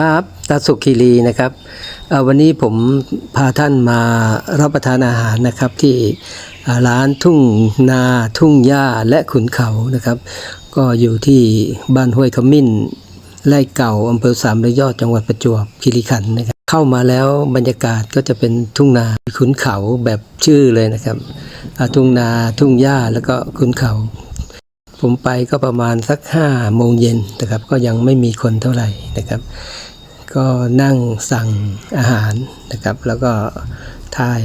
ครับตาสุขีรีนะครับวันนี้ผมพาท่านมารับประทานอาหารนะครับที่ร้านทุ่งนาทุ่งหญ้าและขุนเขานะครับ ก็อยู่ที่บ้านห้วยขมิ้นไร่เก่าอำเภอสามระยอดจังหวัดประจวบคีรีขันธ์นะครับเข้ามาแล้วบรรยากาศก็จะเป็นทุ่งนาขุนเขาแบบชื่อเลยนะครับทุ่งนาทุ่งหญ้าแล้วก็ขุนเขา ผมไปก็ประมาณสักห้าโมงเย็นนะครับ ก็ยังไม่มีคนเท่าไหร่นะครับ ก็นั่งสั่งอาหารนะครับ แล้วก็ถ่าย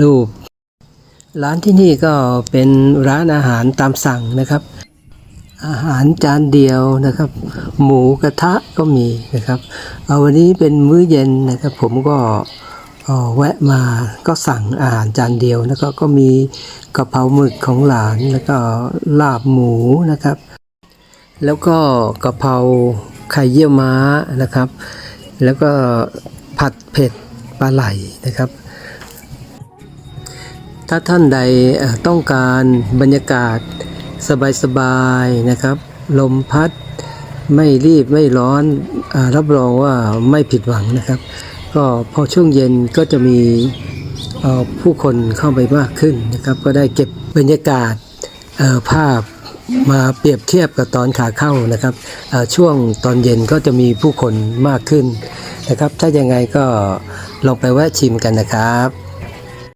รูป ร้านที่นี่ก็เป็นร้านอาหารตามสั่งนะครับ อาหารจานเดียวนะครับ หมูกระทะก็มีนะครับ เอาวันนี้เป็นมื้อเย็นนะครับ ผมก็ แวะมาก็สั่งอาหารจานเดียวแล้วก็ก็มีกะเพราหมึกของหลานแล้วก็ลาบหมูนะครับ แล้วก็กะเพราไข่เยี่ยวม้านะครับ แล้วก็ผัดเผ็ดปลาไหลนะครับ ถ้าท่านใดต้องการบรรยากาศสบายๆนะครับ ลมพัดไม่รีบไม่ร้อนอรับรองว่าไม่ผิดหวังนะครับ ก็พอช่วงเย็นก็จะมีผู้คนเข้าไปมากขึ้นนะครับ ก็ได้เก็บบรรยากาศภาพมาเปรียบเทียบกับตอนขาเข้านะครับช่วงตอนเย็นก็จะมีผู้คนมากขึ้นนะครับ ถ้ายังไงก็ลองไปแวะชิมกันนะครับ